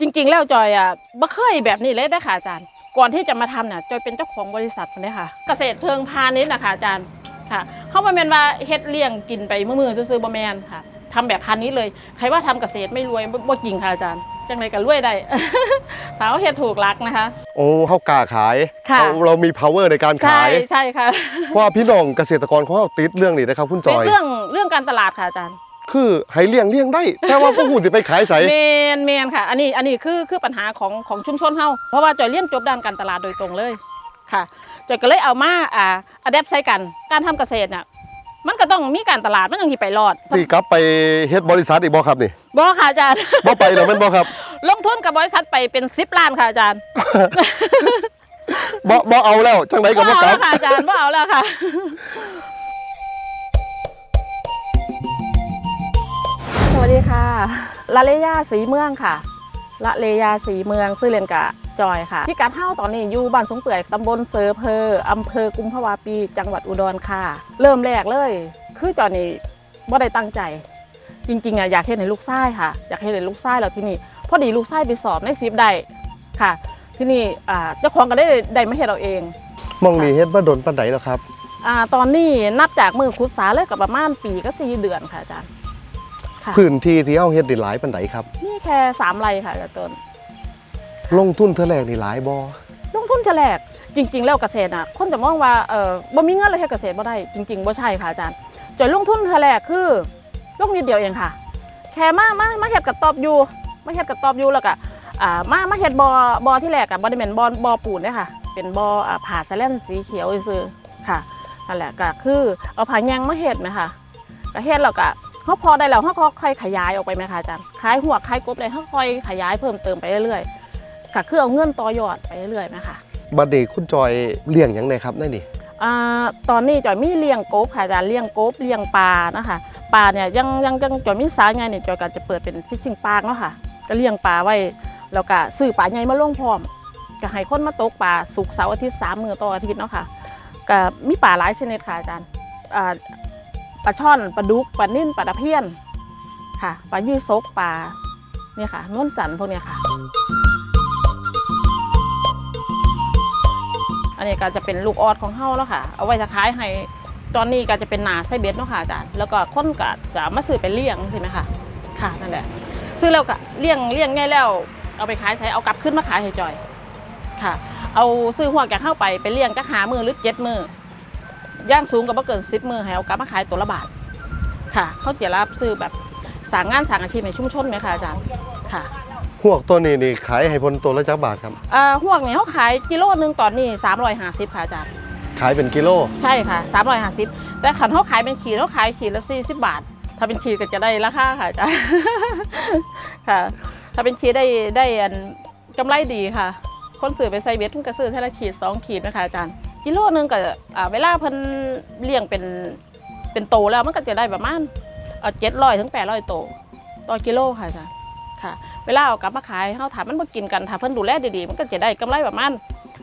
จริง ๆ แล้วจอยอะบ่เคยแบบนี้เลยได้อค่ะอาจารย์ ก่อนที่จะมาทำเนี่ยจอยเป็นเจ้าของบริษัทคนนี้ค่ะ เกษตรเชิงพาณิชย์นะคะอาจารย์ค่ะเขาบ่แม่นว่าเฮ็ดเลี้ยงกินไปมือๆซื่อๆบ่แม่นค่ะทำแบบพาณิชย์เลยใครว่าทำเกษตรไม่รวยบ่บ่จริงค่ะอาจารย์จังไดก็รวยได้ถ้าเขาเฮ็ดถูกหลักนะคะ โอ้เฮากล้าขายค่ะ เราเรามี power ในการใช่ขาย ใช่ค่ะ เพราะว่าพี่น้องเกษตรกรเขาเอาติดเรื่องนี้นะครับคุณจเป็นอย เรื่องเรื่องการตลาดค่ะอาจารย์ คือให้เลี้ยงเลี้ยงได้ แต่ว่าพวกหูสิไปขายใสเมนเมนค่ะ อันนี้อันนี้คือคือปัญหาของของชุมชนเฮาเพราะว่าจอยเรียนจบด้านการตลาดโดยตรงเลยค่ะจอยก็เลยเอามาอ่าอัดแอปใช้กันการทำเกษตรเนี่ยมันก็ต้องมีการตลาดมันต้องที่ไปรอดสิกลับไปเฮ็ดบริษัทอีกบ่ครับนี่บ่ค่ะอาจารย์บ่ไปแล้วแม่นบ่ครับ ลงทุนกับบริษัทไปเป็น10ล้านค่ะอาจารย์บ่บ่เอาแล้วจังไดก็บ่บ่เอากลัแล้บวค่ะอาจารย์บ่เอาแล้วค่ะ ดีค่ะละเลยาสีเมืองค่ะละเลยาสีเมืองซื้อเรียนกะจอยค่ะที่การเท่าตอนนี้อยู่บ้านสงเปื่อยตำบลเซอเพออำเภอกุมภาวาปี จังหวัดอุดรค่ะ เริ่มแรกเลย คือจอยนี่บ่ได้ตั้งใจ จริงๆอะอยากเห็นในลูกไส้ค่ะ อยากเห็นในลูกไส้แล้วที่นี่พอดีลูกไส้ไปสอบในซิปได้ค่ะ ที่นี่อ่าเจ้าของก็ได้ได้มาเห็นเราเองมองนี่เฮ็ดบ่ดนปานใดแล้วครับอ่าตอนนี้นับจากมือคุดสาเลยกับประมาณปีก็สี่เดือนค่ะอาจารย์ค่ะ พื้นที่ที่เฮาเฮ็ดนี่หลายปานใดครับนี่แค่สามไร่ค่ะอาจารย์ต้น ลงทุนเท่าแรกนี่หลายบ่ลงทุนแฉลกจริง ๆ แล้วเกษตรอะคนจะมองว่าเออบ่มีเงินเลยให้เกษตรบ่ได้จริงๆบ่ใช่ค่ะอาจารย์จอยลงทุนแฉลกคือลงนิดเดียวเองค่ะ แค่มามามาเฮ็ดกับตอบอยู่มาเฮ็ดกับตอบอยู่แล้วก็อ่ามามาเฮ็ดบ่อบ่อที่แรกอะบ่ได้แม่นบ่อบ่อปูนเด้อค่ะ เป็นบ่ออ่าผ่าแสแลนสีเขียวซื่อๆค่ะนั่นแหละก็คือเอาผายังมาเฮ็ดไหมคะก็เฮ็ดแล้วก็ เฮาพอได้แล้วเฮาก็ค่อยขยายออกไปไหมคะอาจารย์ขายหัวขายกบเลยเฮาค่อยขยายเพิ่มเติมไปเรื่อยๆก็คือเอาเงินต่อยอดไปเรื่อยๆไหมคะบัดนี้คุณจอยเลี้ยงหยังไงครับนั่นนี่อ่าตอนนี้จอยมีเลี้ยงกบค่ะอาจารย์เลี้ยงกบเลี้ยงปลานะคะปลาเนี่ยยังยังยังจอยมีสายไงเนี่ยจอยก็จะเปิดเป็นฟิชชิงปาร์กเนาะค่ะก็เลี้ยงปลาไว้แล้วก็ซื้อปลาใหญ่มาลงพร้อมก็ให้คนมาตกปลาสุกร์เสาร์อาทิตย์สามมื้อต่ออาทิตย์เนาะค่ะก็มีปลาหลายชนิดค่ะอาจารย์อ่า ปลาช่อนปลาดุกปลานิ่นปลาตะเพียนค่ะปลายี่สกปลาเนี่ยค่ะนวลจันพวกเนี้ยค่ะ อันนี้ก็จะเป็นลูกออดของเฮาแล้วค่ะ เอาไว้จะขายให้ตอนนี้ก็จะเป็นหนาไส้เบ็ดเนาะค่ะอาจารย์แล้วก็คนก็จะมาซื้อไปเลี้ยงใช่ไหมคะค่ะนั่นแหละซื้อแล้วก็เลี้ยงเลี้ยงง่ายแล้ว เอาไปขายใช้เอากลับขึ้นมาขายให้จอยค่ะ เอาซื้อหัวแกเข้าไปไปเลี้ยงจะหามือหรือเจ็ดมือ ย่างสูงก็บ่เกินสิบมือให้เอากลับมาขายตัวละบาทค่ะเขาจะรับซื้อแบบสร้างงานสร้างอาชีพในชุมชนไหมคะอาจารย์ค่ะพวกตัวนี้นี่ขายให้พนตัวละจักบาทครับอ่าหวกเนี่ยเขาขายกิโลหนึงตอนนี้350ค่ะอาจารย์ขายเป็นกิโล ใช่ค่ะ 350 แต่ขันเขาขายเป็นขีดเขาขายขีดละ40บาท ถ้าเป็นขีดก็จะได้ราคาค่ะอาจารย์ค่ะ ถ้าเป็นขีดได้ได้อันกำไรดีค่ะ คนซื้อไปใส่เบ็ดมันก็ซื้อเท่าละขีดสองขีดนะคะอาจารย์ กิโลนึงก็อ่าเวลาเพิ่นเลี้ยงเป็นเป็นโตแล้วมันก็จะได้ประมาณเจ็ดร้อยถึงแปดร้อยโตต่อกิโลค่ะอาจารย์ค่ะ เวลาเอากลับมาขายเขาถามมันมากินกันถ้าเพิ่นดูแลดีๆมันก็จะได้กำไรประมาณ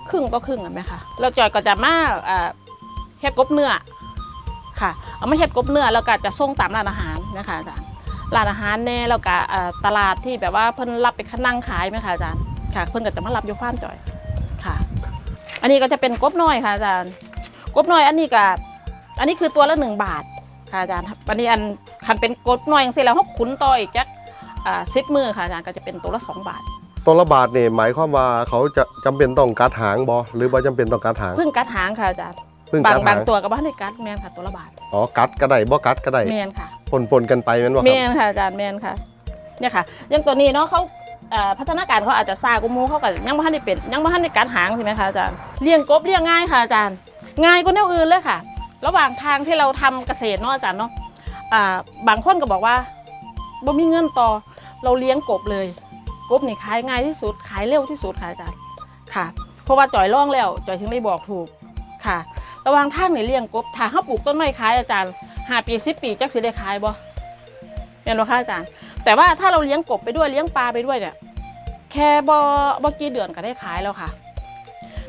ครึ่งต่อครึ่งเห็นไหมคะแล้วจอยก็จะมาอ่าเฮ็ดกบเนื้อค่ะเอามาเฮ็ดกบเนื้อแล้วก็จะส่งตามร้านอาหารนะคะอาจารย์ร้านอาหารแน่แล้วก็ตลาดที่แบบว่าเพิ่นรับไปนั่งขายไหมคะอาจารย์ค่ะเพิ่นก็จะมารับอยู่ฟาร์มจอย อันนี้ก็จะเป็นกบน้อยค่ะอาจารย์กบน้อยอันนี้ก็อันนี้คือตัวละหนึ่งบาทค่ะอาจารย์อันนี้อันคันเป็นกบน้อยอย่างเสียแล้วเขาขุนต่ออีกจักอ่าสิบมือค่ะอาจารย์ก็จะเป็นตัวละสองบาทตัวละบาทนี่หมายความว่าเขาจะจำเป็นต้องกัดหางบ่หรือว่าจำเป็นต้องกัดหางเพิ่งกัดหางค่ะอาจารย์เพิ่งบางกัดบาหางงตัวก็บ้านในกัดแมนค่ะตัวละบาทอ๋อกัดก็ได้บ่กัดก็ได้แมนค่ะปนปนๆกันไปแม่นบ่คแมรับนค่ะอาจารย์แมนค่ะเนี่ยค่ะอยังตัวนี้เนาะเขาเอ่อ พัฒนาการเขาอาจจะซากุมูเขาก็ยังไม่ทันได้เป็นยังไม่ทันได้กัดหางใช่ไหมคะอาจารย์เลี้ยงกบเลี้ยงง่ายค่ะอาจารย์ ง่ายกว่าแนวอื่นเลยค่ะ ระหว่างทางที่เราทำเกษตรเนาะอาจารย์เนาะบางคนก็บอกว่าบ่มีเงินต่อเราเลี้ยงกบเลย กบนี่ขายง่ายที่สุดขายเร็วที่สุดค่ะอาจารย์ค่ะ เพราะว่าจ่อยล่องแล้วจ่อยถึงได้บอกถูกค่ะ ระหว่างทางนี่เลี้ยงกบถ้าเขาปลูกต้นไม้ขายอาจารย์ห้าปีสิบปีจักสิได้ขายบ่เห็นบ่คะอาจารย์ แต่ว่าถ้าเราเลี้ยงกบไปด้วยเลี้ยงปลาไปด้วยเนี่ย แค่บ่บ่กี่เดือนก็ได้ขายแล้วค่ะ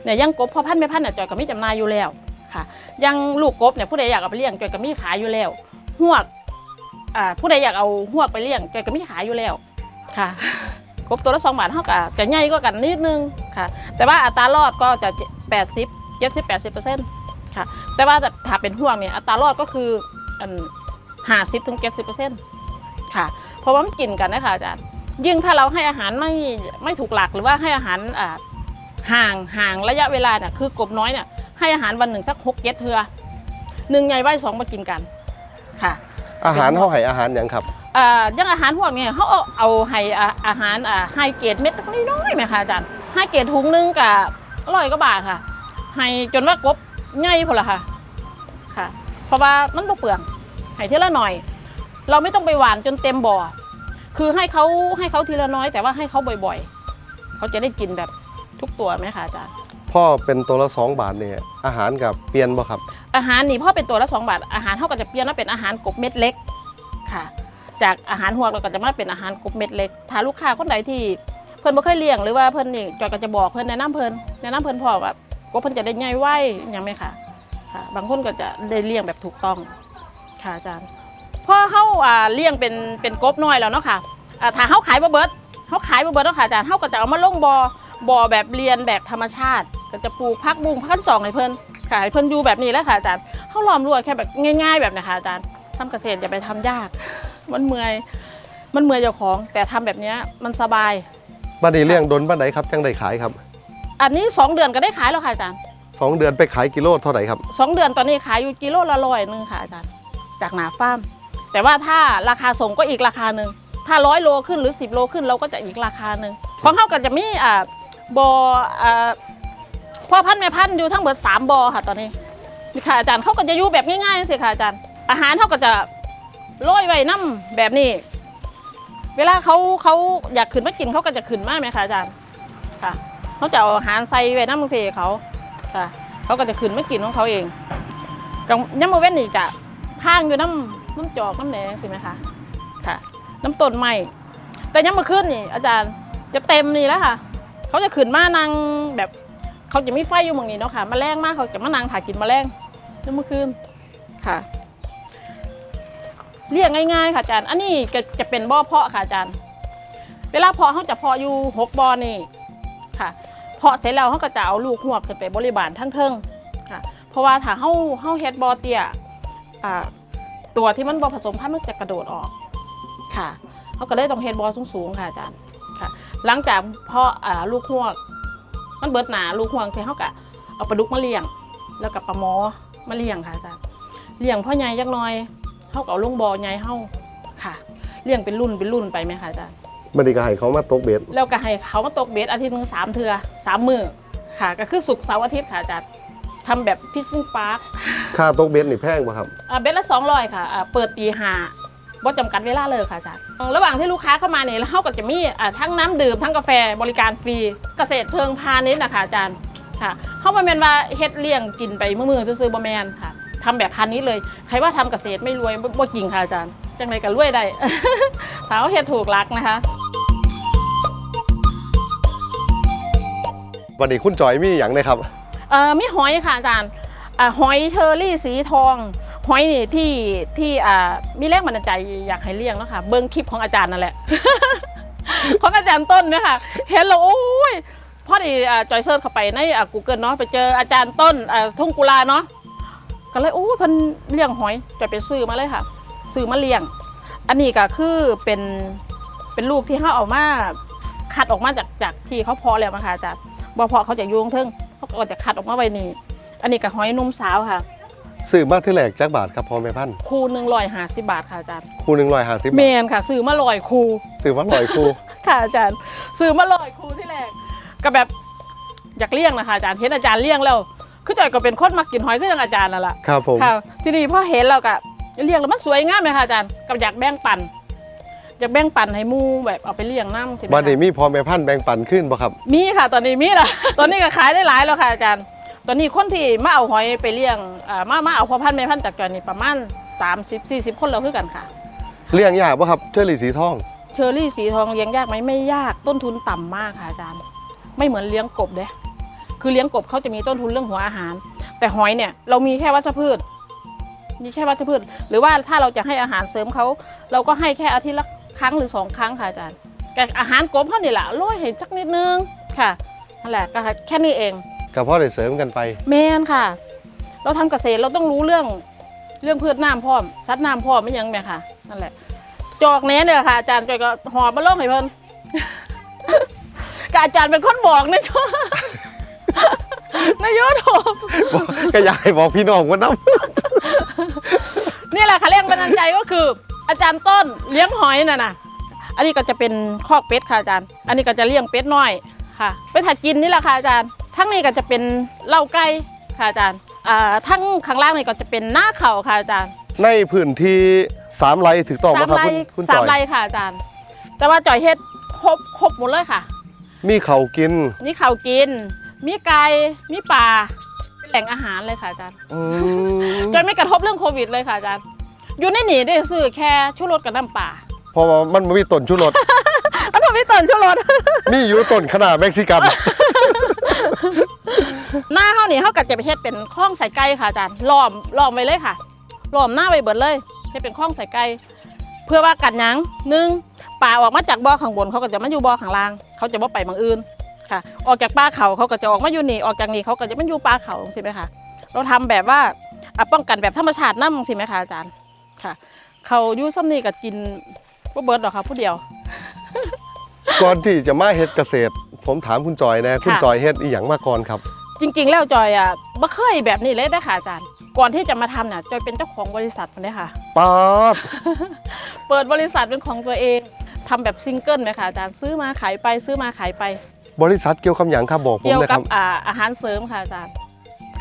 เนี่ยยังกบพอพันไม่พันเนี่ยจ่อยก็มีจำหน่ายอยู่แล้วค่ะยังลูกกบเนี่ยผู้ใดอยากเอาไปเลี้ยงจ่อยก็มีขายอยู่แล้วหวกอ่าผู้ใดอยากเอาหวกไปเลี้ยงจ่อยก็มีขายอยู่แล้วค่ะกบตัวละสองบาทเท่ากับจะใหญ่ก็กันนิดนึงค่ะ แต่ว่าอัตรารอดก็จะแปดสิบเจ็ดสิบแปดสิบเปอร์เซ็นต์ค่ะ แต่ว่าถ้าเป็นห่วงเนี่ยอัตรารอดก็คืออันห้าสิบถึงเจ็ดสิบเปอร์เซ็นต์ค่ะ เพราะว่ามันกินกันนะคะอาจารย์ยิ่งถ้าเราให้อาหารไม่ไม่ถูกหลักหรือว่าให้อาหารอ่าห่างห่างระยะเวลาเนี่ยคือกบน้อยเนี่ยให้อาหารวันหนึ่งสักหกเจ็ดเทือหนึ่งใหญ่ไว้สองมากินกันค่ะ อาหารเฮาให้อาหารหยังครับอ่าอยังอาหารพวกเนี้เขาเอาเอาให้อาอาหารอ่าไฮเกรดเม็ดน้อยๆไหมคะอาจารย์ไฮเกรดถุงหนึงกับร้อยก็บาทค่ะ ให้จนว่ากบใหญ่พอละค่ะค่ะ เพราะว่ามันบ่เปลืองให้ทีละหน่อย เราไม่ต้องไปหวานจนเต็มบ่อ คือให้เขาให้เขาทีละน้อย แต่ว่าให้เขาบ่อยๆ เขาจะได้กินแบบทุกตัวไหมคะอาจารย์พ่อเป็นตัวละสองบาทเนี่ยอาหารกับเปลี่ยนบ่ครับ อาหารนี่พ่อเป็นตัวละสองบาทอาหารเขาก็จะเปลี่ยนมาเป็นอาหารกบเม็ดเล็กค่ะ จากอาหารหัวเราก็จะมาเป็นอาหารกบเม็ดเล็กถ้าลูกค้าคนใดที่เพิ่นบ่เคยเลี้ยงหรือว่าเพิ่นนี่จอยก็จะบอกเพิ่นแนะนำเพิ่นแนะนำเพิ่นพ่อแบบกบเพิ่นจะได้ใหญ่ไวยังไหมคะค่ะ บางคนก็จะได้เลี้ยงแบบถูกต้องค่ะอาจารย์ พอเขาอ่าเลี้ยงเป็นเป็นกบน้อยแล้วเนาะค่ะอ่าถ้าเขาขายบ่เบิดเขาขายบ่เบิดเนาะค่ะอาจารย์เขาก็จะเอามาลงบ่อบ่อแบบเรียนแบบธรรมชาติ ก็จะปลูกพักบุ้งพักจองให้เพิ่นขายเพิ่นอยู่แบบนี้แหล้วค่ะอาจารย์เขาล้อมรั้วแค่แบบง่าย ๆ แบบเนี้ค่ะอาจารย์ทำเกษตรอย่าไปทำยาก มันเมื่อยมันเมื่อยเจ้าของ แต่ทำแบบเนี้ยมันสบายบัดนี้เลี้ยงดนบัดไหนครับจังได้ขายครับ อันนี้ 2 เดือนก็ได้ขายแล้วค่ะอาจารย์สองเดือนไปขายกิโลเท่าไหร่ครับสองเดือนตอนนี้ขายอยู่กิโลละร้อยหนึงค่ะอาจารย์จากหนาฟาร์ม แต่ว่าถ้าราคาส่งก็อีกราคาหนึ่งถ้าร้อยโลขึ้นหรือ 10 โลขึ้นเราก็จะอีกราคาหนึ่งของเขาก็จะมีอ่าบอ่าพ่อพันธุ์แม่พันธุ์อยู่ทั้งหมดสามบอค่ะตอนนี้นี่ค่ะอาจารย์เขาก็จะอยู่แบบง่ายๆสิค่ะอาจารย์ อาหารเขาก็จะโรยไว้น้ำแบบนี้ เวลาเขาเขาอยากขึ้นมากินเขาก็จะขึ้นมากไหมคะอาจารย์ค่ะเขาจะเอาอาหารใส่ไว้น้ำมังเสเขาค่ะเขาก็จะขึ้นมากินของเขาเองกับย่ำมเว้นนี่จะข้างอยู่น้ำ น้ำจอกน้ำแหนงสิไหมคะค่ะ น้ำต้นไม้แต่ย่ำมาขึ้นนี่อาจารย์จะเต็มนี่แล้วค่ะ เขาจะขึ้นมานั่งแบบเขาจะมีไฟอยู่หมองนี้เนาะค่ะแมลงมากเขาจะมานั่งถ่ายกินแมลงย่ำมาขึ้นค่ะ เรียกง่ายๆ ค่ะอาจารย์ อันนี้จะจะเป็นบ่อเพาะค่ะอาจารย์ เวลาเพาะเขาจะเพาะอยู่หกบ่อนี่ค่ะเพาะเสร็จแล้วเขาก็จะเอาลูกหัวขึ้นไปบริบาลทั้งเทิงค่ะ เพราะว่าถ้าเขาเขาเฮ็ดบ่อเตี้ยอ่า ตัวที่มันบ่ผสมพันธุ์มันจะกระโดดออกค่ะเขาก็เลยต้องเฮ็ดบ่อสูงๆค่ะอาจารย์ค่ะ หลังจากเพาะอ่าลูกหัวมันเบิดหนาลูกหัวเสร็จเขาก็เอาปลาดุกมาเลี้ยง แล้วกับปลาหมอมาเลี้ยงค่ะอาจารย์เลี้ยงพ่อใหญ่จักหน่อยเขาก็เอาลงบ่อใหญ่เฮาค่ะเลี้ยงเป็นรุ่นเป็นรุ่นไปไหมคะอาจารย์บัดนี้ก็ให้เขามาตกเบ็ดแล้วก็ให้เขามาตกเบสอาทิตย์หนึงสามเทือสามมือค่ะ ก็คือศุกร์เสาร์อาทิตย์ค่ะอาจารย์ทำแบบฟิชซิ่งพาร์ค ค่าตกเบ็ดนี่แพงบ่ครับอ่าเบสละสองร้อยค่ะอ่าเปิดตีห้าบ่จำกัดเวลาเลยค่ะอาจารย์ระหว่างที่ลูกค้าเข้ามาเนี่ยแล้วเขาก็จะมีอ่าทั้งน้ำดื่มทั้งกาแฟบริการฟรีเกษตรเพิงพาณิชย์นะคะอาจารย์ค่ะเขาบ่แมนว่าเฮ็ดเลี้ยงกินไปมือมือๆซื้อๆบ่แมนค่ะทำแบบพันนี้เลย ใครว่าทำเกษตรไม่รวยบ่บ่จริงค่ะอาจารย์ จังไรก็รวยได้ถ้าเขาเฮ็ดถูกหลักนะคะ วันนี้คุณจอยมีหยังนะครับ เอ่อมีหอยค่ะอาจารย์อ่า หอยเชอรี่สีทอง หอยนี่ที่ที่อ่ามีแรงบันดาลใจอยากให้เลี้ยงเนาะค่ะเบิ้งคลิปของอาจารย์นั่นแหละของอาจารย์ต้นเนี่ยค่ะเห็นแล้วโอ้ยพอดีอจอยเซิร์ชเข้าไปในอ่า Google เนาะไปเจออาจารย์ต้นทุ่งกุลาเนาะก็เลยโอ้พิ่นเลี้ยงหอยจอยไปซื้อมาเลยค่ะ ซื้อมาเลี้ยง อันนี้ก็คือเป็นเป็นลูกที่เขาเอามาคัดออกมาจากจากที่เขาเพาะแล้วนะคะอาจารย์บ่เพาะเขาจะโยงเทิงเขาก็จะคัดออกมาไว้นี่ อันนี้ก็หอยนุ่มสาวค่ะ ซื้อมาที่แรกจักบาทครับพ่อแม่พันธุ์คูหนึ่งร้อยห้าสิบบาทค่ะอาจารย์คู่หนึ่งร้อยห้าสิบเมบาทนค่ะซื้อมาลอยคู ซื้อมาร้อยคู่ค่ะอาจารย์ซื้อมาลอยคูที่แรกก็แบบอยากเลี้ยงนะคะอาจารย์เห็นอาจารย์เลี้ยงแล้วคือจ่อยก็เป็นคนมากินหอยก็ยังอาจารย์นั่นแหละครับผม ค่ะ ทีนี้พอเห็นเราก็เลี้ยงแล้วมันสวยงามเลยค่ะอาจารย์กับอยากแบ่งปัน อยากแบ่งปันให้หมู่แบบเอาไปเลี้ยงน้ำสิแม่บัดนี้คะมีพ่อแม่พันธุ์แบ่งปันขึ้นบ่ครับ มีค่ะ ตอนนี้มีละ ตอนนี้ก็ขายได้หลายแล้วค่ะอาจารย์ ตอนนี้คนที่มาเอาหอยไปเลี้ยงอ่ามามาเอาพ่อพันธุ์แม่พันธุ์จากจอยนี่ประมาณ 30 40 คนเราคือกันค่ะ เลี้ยงยากบ่ครับเชอรี่สีทอง เชอรี่สีทองเลี้ยงยากไหมไม่ยากต้นทุนต่ำมากค่ะอาจารย์ ไม่เหมือนเลี้ยงกบเด้คือเลี้ยงกบเขาจะมีต้นทุนเรื่องหัวอาหาร แต่หอยเนี่ยเรามีแค่วัชพืชมีแค่วัชพืช หรือว่าถ้าเราจะให้อาหารเสริมเขาเราก็ให้แค่อาทิตย์ละครั้งหรือสองครั้งค่ะอาจารย์กับอาหารกบเขานี่แหละโรยให้สักนิดนึงค่ะนั่นแหละก็แค่นี้เอง ก็พอได้เสริมกันไป แมนค่ะ เราทำเกษตรเราต้องรู้เรื่องเรื่องพืชน้ำพร้อมชัดน้ำพร้อมไม่ยังแม่ค่ะนั่นแหละ จอกแหน่เนี่ยค่ะอาจารย์จอยก็หอบมาล่องให้เพิ่นก็อาจารย์เป็นคนบอกนะจ๊ะ นายโถก็อยากให้บอกพี่น้องว่าน้นี่แหละค่ะแรงบันดาลใจก็คือ อาจารย์ต้นเลี้ยงหอยน่ะนะอันนี้ก็จะเป็นคอกเป็ดค่ะอาจารย์ อันนี้ก็จะเลี้ยงเป็ดน้อยค่ะ ไปถัดกินนี่แหละค่ะอาจารย์ ทั้งนี้ก็จะเป็นเหล้าไก่ค่ะอาจารย์อ่าทั้งข้างล่างนี่ก็จะเป็นหน้าเข่าค่ะอาจารย์ำในพื้นที่สามไร่ถึงต้องสาว่ามครับไร่คุณคุณสาจมอยไร่ค่ะอาจารย์ แต่ว่าจอยเฮ็ดครบครบหมดเลยค่ะ มีเขาวกิน มีข้าวกิน มีไก่มีปลาเป็นแหล่งอาหารเลยค่ะอาจารย์อืมจอยไม่กระทบเรื่องโควิดเลยค่ะอาจารย์อยู่ในหนีได้ซื้อแค่ชูรสกับน้ำปลาเพราะว่ามันบ่มีต้นชุรสแล้วทำไมเตินชูรสมีอยู่ต้นขนาดเม็กซิกัน หน้าเขานี่เขากัดจะไปเฮ็ดเป็นข้องใส่ไก่ค่ะอาจารย์ล้อมล้อมไว้เลยค่ะล้อมหน้าไว้เบิดเลยให้เป็นข้องใส่ไก่เพื่อว่ากันยังหนึ่งป่าออกมาจากบ่อข้างบนเขาก็จะมาอยู่บ่อข้างล่าง เขาจะบ่ไปบางอื่นค่ะ ออกจากป่าเขาเขาก็จะออกมาอยู่นี่ออกจากนี่เขาก็จะมาอยู่ป่าเขาใช่ไหมคะเราทำแบบว่าอป้องกันแบบธรรมชาตินั่นสิไหมคะอาจารย์ค่ะ เขาอยู่ซ้ำนี่ก็กินบ่เบิดหรอกค่ะผู้เดียว ก่อนที่จะมาเฮ็ดเกษตร ผมถามคุณจอยนะคุณจอยเฮ็ดอีหยังมาก่อนครับ จริงๆ แล้วจอยอะไม่เคยแบบนี้เลยนะค่ะอาจารย์ ก่อนที่จะมาทำเนี่ยจอยเป็นเจ้าของบริษัทมันเลยค่ะ ป๊าบ เปิดบริษัทเป็นของตัวเองทำแบบซิงเกิลเลยค่ะอาจารย์ซื้อมาขายไปซื้อมาขายไป บริษัทเกี่ยวกับหยังครับบอกผมเกี่ยวนะคกัรับบอ่าอาหารเสริมค่ะอาจารย์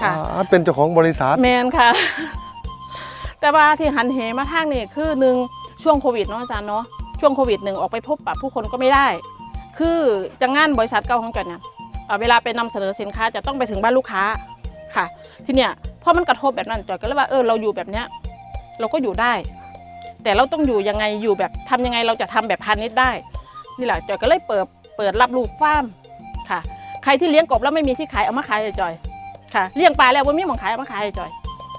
ค่ะอ่าเป็นเจ้าของบริษัท แมนค่ะ แต่ว่าที่หันเหมาทางนี่คือหนึ่งช่วงโควิดเนาะอาจารย์เนาะช่วงโควิดหนึ่งออกไปพบปะผู้คนก็ไม่ได้ คือจะงงานบริษัทเก่าของจอยเนี่ยเวลาไปนำเสนอสินค้าจะต้องไปถึงบ้านลูกค้าค่ะ ทีเนี้ยพอมันกระทบแบบนั้นจอยก็เลยว่าเออเราอยู่แบบเนี้ยเราก็อยู่ได้ แต่เราต้องอยู่ยังไงอยู่แบบทำยังไงเราจะทำแบบพาณิชย์ได้ นี่แหละจอยก็เลยเปิดเปิดรับลูกฟาร์มค่ะ ใครที่เลี้ยงกบแล้วไม่มีที่ขายเอามาขายจอยค่ะเลี้ยงปลาแล้วว่ามีหมองขายเอามาขายจอย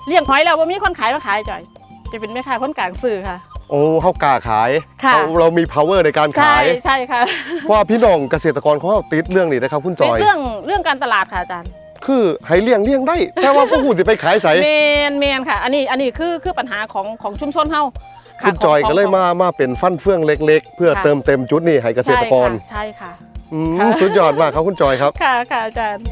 เลี้ยงหอยแล้วว่ามีคนขายมาขายจอย จะเป็นแม่ค้าคนกลางสื่อค่ะ โอ้เฮากล้าขายค่ะ เราเรามี power ในการใช่ขายใช่ค่ะเพราะว่าพี่น้องเกษตรกรเขาติดเรื่องนี้นะครับคุณจเป็นอย เรื่องเรื่องการตลาดค่ะอาจารย์คือให้เลี้ยงเลี้ยงได้ แต่ว่าพวกคุณสิไปขายใสเมนเมนค่ะ อันนี้อันนี้คือคือปัญหาของของชุมชนเฮาะคุณจอยขงก็เลยของมามาเป็นฟันเฟื่องเล็ก ๆ เพื่อค่ะเติมเต็มจุดนี้ให้เกษตรกรใช่ค่ะอืมค่ะสุดยอดมากครับคุณจอยครับ ใช่ค่ะค่ะอาจารย์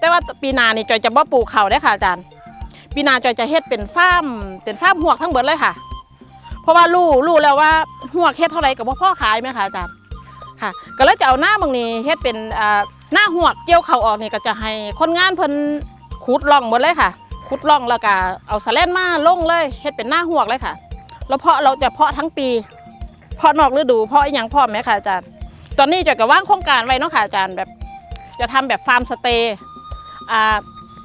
แต่ว่าปีหนานี่จอยจะบ่ปลูกเขาได้อค่ะอาจารย์ ปีนาจอยจะเฮ็ดเป็นฟาร์มเป็นฟาร์มหวกทั้งเบิดเลยค่ะ เพราะว่ารู้รู้แล้วว่าหวกเฮ็ดเท่าไหร่กับพ่อขายไหมคะอาจารย์ค่ะ ก็เลยจะเอาหน้าบางนี้เฮ็ดเป็นอ่าหน้าหวกเกี่ยวเขาออกนี่ก็จะให้คนงานเพิ่นขุดร่องหมดเลยค่ะขุดร่องแล้วก็เอาสแลนมาลงเลยเฮ็ดเป็นหน้าหวกเลยค่ะ แล้วเพาะเราจะเพาะทั้งปีเพาะนอกฤดูเพาะอีหยังเพาะไหมคะอาจารย์ ตอนนี้จอยก็ว่างโครงการไว้เนาะค่ะอาจารย์แบบ จะทำแบบฟาร์มสเตย์อ่า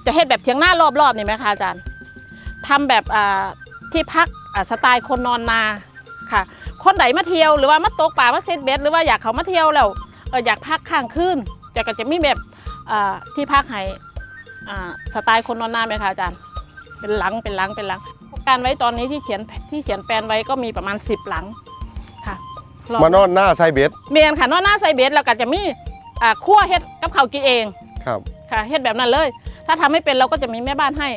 จะเฮ็ดแบบเทียงหน้ารอบๆนี่ไหมคะอาจารย์ทำแบบอ่าที่พักอ่าสไตล์คนนอนนาค่ะ คนไหนมาเที่ยวหรือว่ามาตกปลามาเซตเบ็ดหรือว่าอยากเขามาเที่ยวแล้วเอออยากพักข้างคืนจะก็จะมีแบบอ่าที่พักให้อ่าสไตล์คนนอนนาไหมคะอาจารย์ เป็นหลังเป็นหลังเป็นหลังโครงการไว้ตอนนี้ที่เขียนที่เขียนแปลนไว้ก็มีประมาณ 10 หลังค่ะรบมานอนหน้าไซเบสเมียนค่ะนอนหน้าใส่เบสแล้วก็จะมีอ่าคั่วเฮ็ดกับเขาวกินเองครับค่ะเฮ็ดแบบนั้นเลย ถ้าทำไม่เป็นเราก็จะมีแม่บ้านให้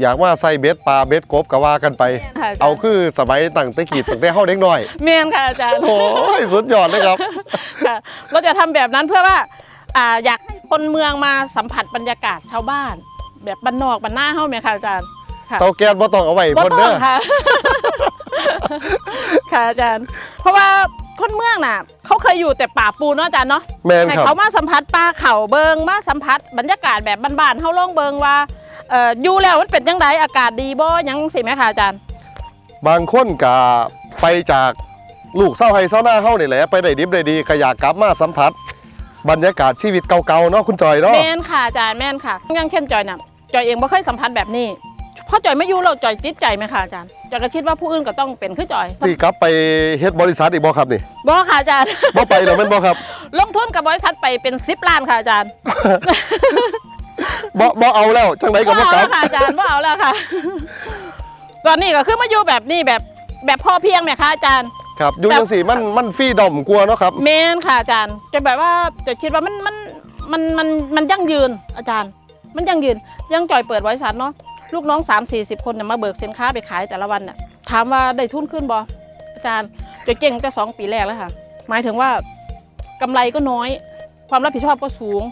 อยากว่าไซเบสปลาเบสกบก็ว่ากันไปค่ะเอาคือสมัยตั้งแตะกี้ตั้งแต่เฮาเด็กน้อยเมียนค่ะอาจารย์โอ้ยสุดยอดเลยครับค่ะเราจะทำแบบนั้นเพื่อว่าอ่าอยากให้คนเมืองมาสัมผัสบรรยากาศชาวบ้าน แบบบ้านนอกบ้านหน้าเฮาไหมค่ะอาจารย์ค่ะเตาแก๊สบ่ต้องเอาไว้บ่พ่นต้เด้องอค่ะค่ะอาจารย์ เพราะว่า คนเมืองน่ะ เขาเคยอยู่แต่ป่าปูเนาะอาจารย์เนาะแมนให้ครับ เขามาสัมผัสป่าเขาเบิงมาสัมผัสบรรยากาศแบบบ้านๆเฮาลองเบิงว่าเอ่ออยู่แล้วมันเป็นจังไดอากาศดีบ่หยังสิแม่ค่ะอาจารย์ บางคนก็ไปจากลูกเศร้าไห้เศร้าหน้าเฮานี่แหละไปได้ดิบได้ดีก็อยากกลับมาสัมผัส บรรยากาศชีวิตเก่าๆเนาะคุณจอยเนาะ แม่นค่ะอาจารย์แม่นค่ะอยังเช่นจอยน่ะจอยเองบ่เคยสัมผัสแบบนี้เพราะจอยไม่อยู่เราจอยจิตใจไหมค่ะอาจารย์จอยก็คิดว่าผู้อื่นก็ต้องเป็นคือจอยสิกลับไปเฮ็ดบริษัทอีกบ่ครับนี่บ่ค่ะอาจารย์บ่ไปแล้วแม่นบ่ครับ ลงทุนกับบริษัทไปเป็น10ล้านค่ะอาจารย์บ่บ่เอาแล้วจังไดก็บ่บ่เอากลัแล้บวค่ะอาจารย์บ่เอาแล้วค่ะ ตอนนี้ก็คือมาอยู่แบบนี้แบบแบบพอเพียงไหมคะอาจารย์ครับอยู่แต่จังสี่มันมันฟรีดอมกลัวเนาะครับเมนค่ะอาจารย์จะแบบว่าจะคิดว่ามันมันมันมันมันยั่งยืนอาจารย์ มันยั่งยืนยังจ่อยเปิดบริษัทเนาะ ลูกน้อง3 4 0 คนเนี่ยมาเบิกสินค้าไปขายแต่ละวันเนี่ยถามว่าได้ทุนขึ้นบออาจารย์จะเก่งแต่สองปีแรกแล้วค่ะ หมายถึงว่ากำไรก็น้อย ความรับผิดชอบก็สูง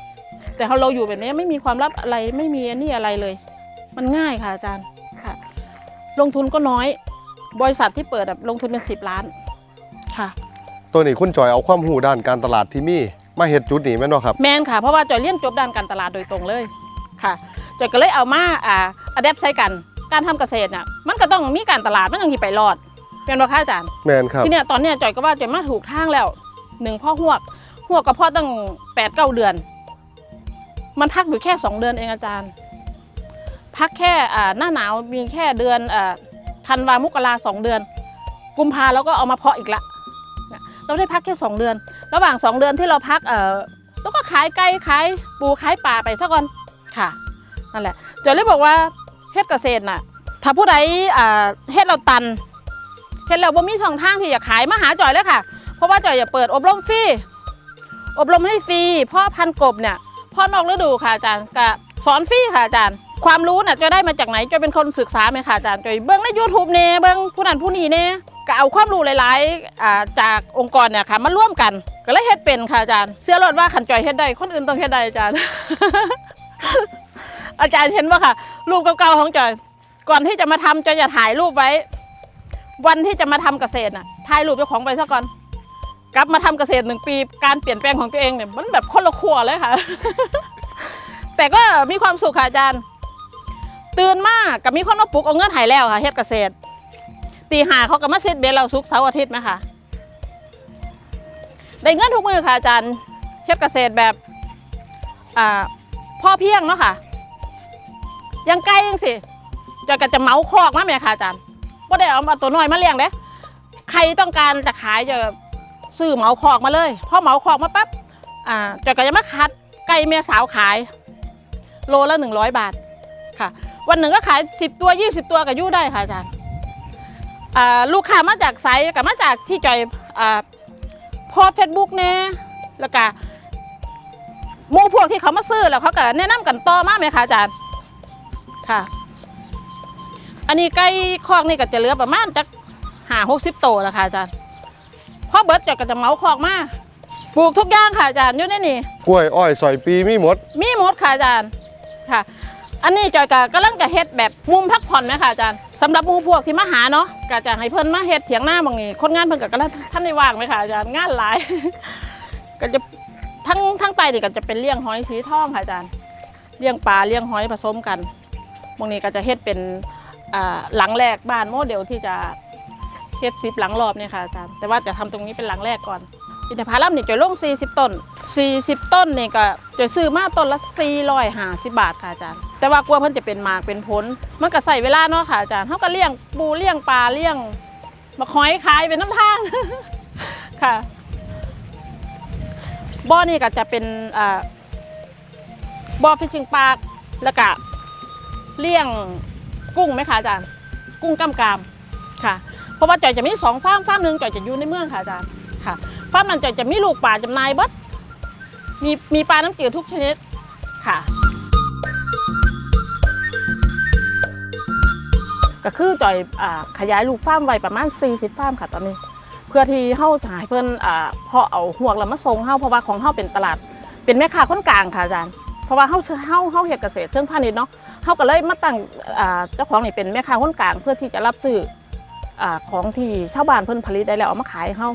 แต่เราเราอยู่แบบนี้ไม่มีความรับอะไรไม่มีอันนี่อะไรเลย มันง่ายค่ะอาจารย์ค่ะ ลงทุนก็น้อย บริษัทที่เปิดแบบลงทุนเป็นสิบล้านค่ะ ตัวนี้คุณจอยเอาความรู้ด้านการตลาดที่มีมาเฮ็ดจุดนี้แม่นบ่ครับ แมนค่ะเพราะว่าจอยเรียนจบด้านการตลาดโดยตรงเลยค่ะ จอยก็เลยเอามาอ่าอัดแอปใช้กันการทำเกษตรน่ะมันก็ต้องมีการตลาดมันยังที่ไปรอดเป็นว่าค่ะอาจารย์แม่นครับทีเนี้ยตอนเนี้ยจอยก็ว่าจอยมาถูกทางแล้วหนึ่งพ่อหวกหวกกับพ่อตั้งแปดเก้าเดือน มันพักอยู่แค่สองเดือนเองอาจารย์ พักแค่อ่าหน้าหนาวมีแค่เดือนอ่าธันวา มกราสองเดือน กุมภาแล้วก็เอามาเพาะอีกละเนี่ยเราได้พักแค่สองเดือน ระหว่างสองเดือนที่เราพักเออแล้วก็ขายไก่ขายปูขายปลาไปซะก่อนค่ะ นั่นแหละจอยเลยบอกว่าเฮ็ดเกษตรน่ะ ถ้าผู้ใดอ่าเฮ็ดเราตันเฮ็ดแล้วบ่มีช่องทางที่จะขายมาหาจอยเลยค่ะ เพราะว่าจอยจะเปิดอบรมฟรีอบรมให้ฟรีพ่อพันกบเนี่ยพ่อนอกฤดูค่ะอาจารย์ก็สอนฟรีค่ะอาจารย์ ความรู้น่ะจะได้มาจากไหนจอยเป็นคนศึกษาไหมค่ะอาจารย์จอยเบิ่งใน YouTube เนี่ยเบิ่งผู้นั้นผู้นี้เนี่ยก็เอาความรู้หลายๆจากองค์กรเนี่ยค่ะมาร่วมกัน ก็เลยเฮ็ดเป็นค่ะอาจารย์ เชื่อรอดว่าขันจอยเฮ็ดได้คนอื่นต้องเฮ็ดได้อาจารย์ อาจารย์เห็นว่าค่ะ รูปเก่าๆของจอย ก่อนที่จะมาทำจอยจะถ่ายรูปไว้ วันที่จะมาทำเกษตรน่ะถ่ายรูปเจ้าของไปซะก่อน กลับมาทำเกษตรหนึ่งปี การเปลี่ยนแปลงของตัวเองเนี่ยมันแบบคนละขั้วเลยค่ะ แต่ก็มีความสุขค่ะอาจารย์ ตื่นมากกับมีคนมาปลุกเอาเงื่อนหายแล้วค่ะเฮ็ดเกษตรตีหาเขาก็มาเซตเบสเราซุกเสาร์อาทิตย์ไหมคะได้เงินทุกมือค่ะอาจารย์เฮ็ดเกษตรแบบพ่อเพียงเนาะค่ะ ยังไกลยังสิจอยก็จะเมาคอกมาแม่ค่ะอาจารย์ว่าได้เอามาตัวน้อยมาเลี้ยงเด้ใครต้องการจะขายจะซื้อเมาคอกมาเลยพอเมาคอกมาปั๊บอ่าจอยก็จะมาคัดไก่แม่สาวขาย โลละหนึ่งร้อยบาทค่ะ วันหนึ่งก็ขายสิบตัวยี่สิบตัวก็ยู่ได้ค่ะอาจารย์อ่าลูกค้ามาจากไซต์กับมาจากที่จอยอ่าโพสเฟซบุ๊กแน่แล้วก็มู่พวกที่เขามาซื้อแล้วเขาก็แนะนำกันต่อมาไหมคะอาจารย์ ค่ะ อันนี้ไก่คอกนี่ก็จะเหลือประมาณจักหาหกสิบโตวแล้วค่ะอาจารย์พ่อเบิร์ตจะก็จะเหมาคอกมาปลูกทุกอย่างค่ะอาจารย์อยู่ในนี่กล้วยอ้อยซอยปีมีหมด มีหมดค่ะอาจารย์ค่ะ อันนี้จอยก็กำลังจะเฮ็ดแบบมุมพักผ่อนไหมค่ะอาจารย์สำหรับหมู่พวกที่มาหาเนาะก็จะให้เพิ่นมาเฮ็ดเถียงหน้าบางนี้คนงานเพิ่นก็กำลังท่านได้ว่างไหมค่ะอาจารย์งานหลาย ก็จะทั้งทั้งไตนี่ก็จะเป็นเลี้ยงหอยสีทองค่ะอาจารย์เลี้ยงปลาเลี้ยงหอยผสมกัน บางนี้ก็จะเฮ็ดเป็นหลังแรกบ้านโมเดลที่จะเฮ็ดซิปหลังรอบเนี่ยค่ะอาจารย์แต่ว่าจะทำตรงนี้เป็นหลังแรกก่อนอินทผลัมนี่จะลง 40 ต้น 40 ต้นนี่ก็จะซื้อมาต้นละ 450 บาทค่ะอาจารย์ แต่ว่ากลัวเพิ่นจะเป็นหมากเป็นผล มันก็ใส่เวลาเนาะค่ะอาจารย์เขาก็เลี้ยงปูเลี้ยงปลาเลี้ยงมาหอยขายเป็นน้ำทางค่ะบ่อนี่ก็จะเป็นบ่อฟิชชิงปลาร์คแล้วก็ เลี้ยงกุ้งไหมคะอาจารย์ กุ้งกล้ามกรามค่ะ เพราะว่าจอยจะมีสองฟาร์มฟาร์มหนึ่งจอยจะอยู่ในเมืองค่ะอาจารย์ค่ะฟาร์มนั้นจะจะมีลูกปลาจำหน่ายเบัดมีมีปลาน้ำจืดทุกชนิดค่ะก็คือจอยอขยายลูกฟาร์มไว้ประมาณ 40 ฟาร์มค่ะตอนนี้ เพื่อที่เฮาสายเพิ่นอ่าพอเอาห่วงแล้วมาส่งเฮาเพราะว่าของเฮาเป็นตลาด เป็นแม่ค้าคนกลางค่ะอาจารย์ เพราะว่าเฮาเฮาเฮาเฮ็ดเกษตรเชิงพาณิชย์เนาะเฮาก็เลยมาตั้งอ่าเจ้าของนี่เป็นแม่ค้าคนกลางเพื่อที่จะรับซื้ออ่าของที่ชาวบ้านเพิ่นผลิตได้แล้วเอามาขายให้เฮา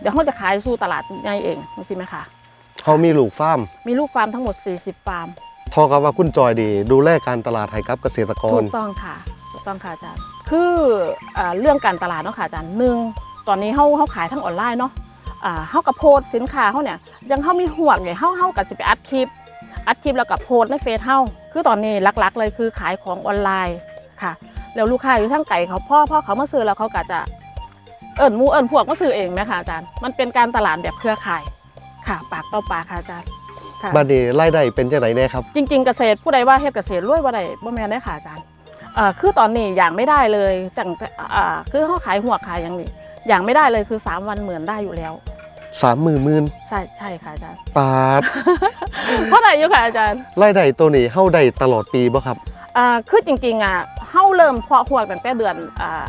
เดี๋ยวเขาจะขายสู่ตลาดในเองใช่ไหมคะเขามีลูกฟาร์มมีลูกฟาร์มทั้งหมด 40 ฟาร์มเทอกับว่าคุณจอยดี ดูแลการตลาดให้กับเกษตรกถูรกต้องค่ะถูกต้องค่ะอาจารย์คืออ่าเรื่องการตลาดเนาะค่ะอาจารย์หนึ่งตอนนี้เขาเขาขายทั้งออนไลน์เนาะอ่าเขากับโพสต์สินค้าเขาเนี่ยยังเขามีห่วงไงเขาเขากับจะไปอัดคลิป อัดคลิปแล้วกับโพสต์ในเฟซเขาคือตอนนี้หลักๆ เลยคือขายของออนไลน์ค่ะ แล้วลูกค้าอยู่ทั้งไก่เขาพ่อพ่อเขามาซื้อแล้วเขาก็จะเอิญมูเอิญพวกมาซื้อเองนะคะอาจารย์ มันเป็นการตลาดแบบเครือข่ายค่ะ ปากต่อปากค่ะอาจารย์ค่ะบัดนี้รายได้เป็นจังไดแน่ครับ จริง ๆ เกษตรผู้ใดว่าเฮ็ดเกษตรรวยบ่ได้บ่แม่นได้อค่ะอาจารย์อ่าคือตอนนี้อย่างไม่ได้เลยตั้งแต่อ่าคือเขาขายหัวขายอย่างนี้อย่างไม่ได้เลยคือ 3 วันเหมือนได้อยู่แล้ว สามหมื่นหมื่นใช่ใช่ค่ะอาจารย์บาทเพราะไหนอยู่ค่ะอาจารย์รายได้ตัวนี้เฮาได้ตลอดปีบ่ครับ อ่าคือจริงๆอะเฮาเริ่มเพาะหัวตั้งแต่เดือนอ่า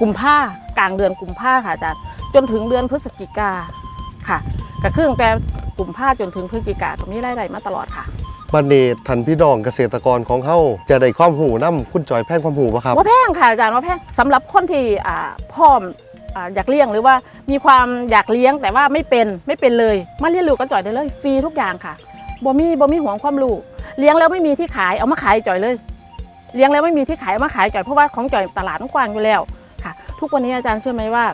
กุมภากลางเดือนกุมภาค่ะอาจารย์จนถึงเดือนพฤศจิกาค่ะก็คือตั้งแต่กุมภาจนถึงพฤศจิกาก็มีรายได้มาตลอดค่ะบัดนี้ท่านพี่น้องเกษตรกรของเฮาจะได้ความหูนํคุณจอยแพงความหูบ่ครับ ว่าแพงค่ะอาจารย์ว่าแพงสำหรับคนที่อ่าพร้อม อยากเลี้ยงหรือว่ามีความอยากเลี้ยงแต่ว่าไม่เป็นไม่เป็นเลยมาเรียนรู้กันจ่อยได้เลยฟรีทุกอย่างค่ะบ่มีบ่มีห่วงความรู้เลี้ยงแล้วไม่มีที่ขายเอามาขายจ่อยเลย เลี้ยงแล้วไม่มีที่ขายเอามาขายจ่อยเพราะว่าของจ่อยตลาดมันกว้างอยู่แล้วค่ะ ทุกวันนี้อาจารย์เชื่อไหมว่า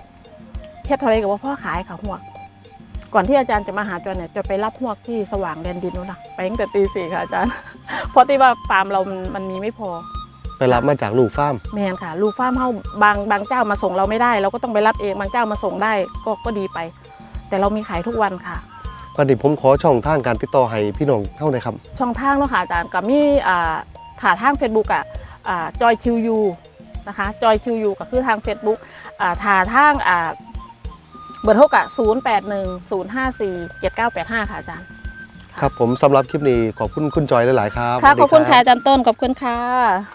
เฮ็ดเทะเลกับว่าพ่อขายค่ะหัวก่อนที่อาจารย์จะมาหาจอยเนี่ยจะไปรับหัวกที่สว่างแดนดินนู้นนะไปตั้งแต่ตีสี่ค่ะอาจารย์เพราะที่ว่าฟาร์มเรามันมีไม่พอ ไปรับมาจากลูกฟาร์มแมนค่ะ ลูกฟ้าร์มเฮาบางบางเจ้ามาส่งเราไม่ได้ เราก็ต้องไปรับเองบางเจ้ามาส่งได้ก็ก็ดีไป แต่เรามีขายทุกวันค่ะบัดนี้ผมขอช่องทางการติดต่อให้พี่น้องเฮาหน่อยครับช่องทางเนาะค่ะอาจารย์กับมีอ่าถ่าทาง Facebook อะจอยคิวยูนะคะจอยคิวยูก็คือทาง Facebook อ่าถ่าทางอ่าเบอร์โทรกะ0 8 1 0 5 4 7 9 8 5 ค่ะอาจารย์ ครับผมสำหรับคลิปนี้ขอบคุณคุณจอยหลายๆครับค่ะสวัสขดีอบคุณรัค่ะอาจารย์ต้นขอบคุณค่ะ